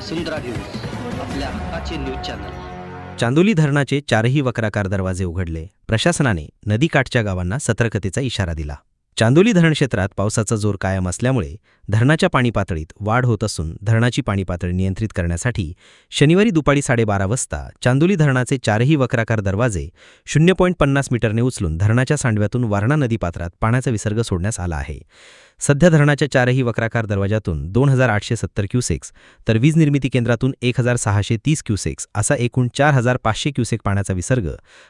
वसुंधरा news आपल्या हक्काचे news channel. Chandoli धरणाचे चारही वक्राकार दरवाजे उघडले. प्रशासनाने नदीकाठच्या गावांना सतर्कतेचा इशारा दिला. चांदोली धरण क्षेत्रात पावसाचा जोर कायम असल्यामुळे धरणाच्या पाणी पातळीत वाढ होत असून धरणाची पाणी पातळी नियंत्रित करण्यासाठी शनिवारी दुपारी साडेबारा वाजता चांदोली धरणाचे चारही वक्राकार दरवाजे शून्य पॉईंट पन्नास मीटरने उचलून धरणाच्या सांडव्यातून वारणा नदीपात्रात पाण्याचा विसर्ग सोडण्यास आला आहे. सध्या धरणाच्या चारही वक्राकार दरवाजातून दोन हजार आठशे सत्तर क्युसेक्स तर वीज निर्मिती केंद्रातून एक हजार सहाशे तीस क्युसेक्स असा एकूण चार हजार पाचशे क्युसेक पाण्याचा विसर्ग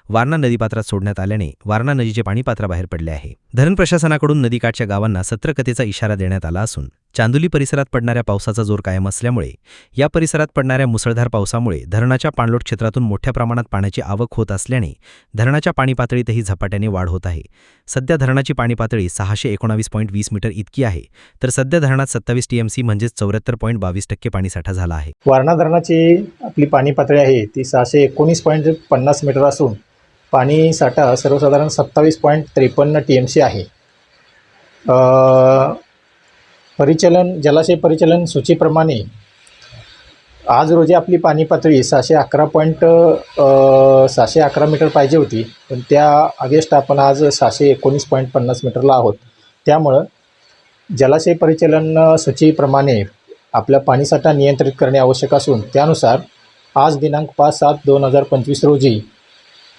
वारणा नदीपात्रात सोडण्यात आल्याने वारणा नदीचे पाणी पात्राबाहेर पडले आहे. धरण प्रशासनाकडून नदीकाठच्या गावांना सतर्कतेचा इशारा देण्यात आला असून चांदोली परिसरात पडणाऱ्या पावसाचा जोर कायम असल्यामुळे या परिसरात पडणाऱ्या मुसळधार पावसामुळे धरणाच्या पाणलोट क्षेत्रातून मोठ्या प्रमाणात पाण्याची आवक होत असल्याने धरणाच्या पाणी पातळीतही झपाट्याने वाढ होत आहे. सध्या धरणाची पाणी पातळी सहाशे एकोणावीस पॉईंट वीस मीटर इतकी आहे. तर सध्या धरणात सत्तावीस टीएमसी म्हणजेच चौऱ्याहत्तर पॉईंट बावीस टक्के पाणीसाठा झाला आहे. वारणा धरणाची आपली पाणी पातळी आहे ती सहाशे एकोणीस पॉईंट पन्नास मीटर असून पाणी साठा सर्वसाधारण सत्तावीस पॉईंट त्रेपन्न टी एम सी आहे परिचलन जलाशय परिचलन सूचीप्रमाणे आज रोजी आपली पाणी पातळी सहाशे अकरा पॉईंट सहाशे अकरा मीटर पाहिजे होती. पण त्या अगेस्ट आपण आज सहाशे एकोणीस पॉईंट पन्नास मीटरला आहोत. त्यामुळं जलाशय परिचालन सूचीप्रमाणे आपला पाणीसाठा नियंत्रित करणे आवश्यक असून त्यानुसार आज दिनांक पाच सात दोन हजार पंचवीस रोजी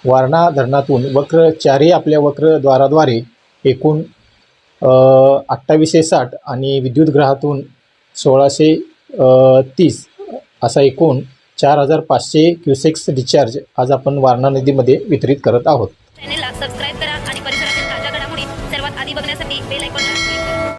वारणा धरणातून वक्र चारही आपल्या वक्रद्वाराद्वारे एकूण अठ्ठावीसशे साठ आणि विद्युत ग्रहातून सोळाशे तीस असा एकूण चार हजार पाचशे क्युसेक्स रिचार्ज आज आपण वारणा नदीमध्ये वितरित करत आहोत.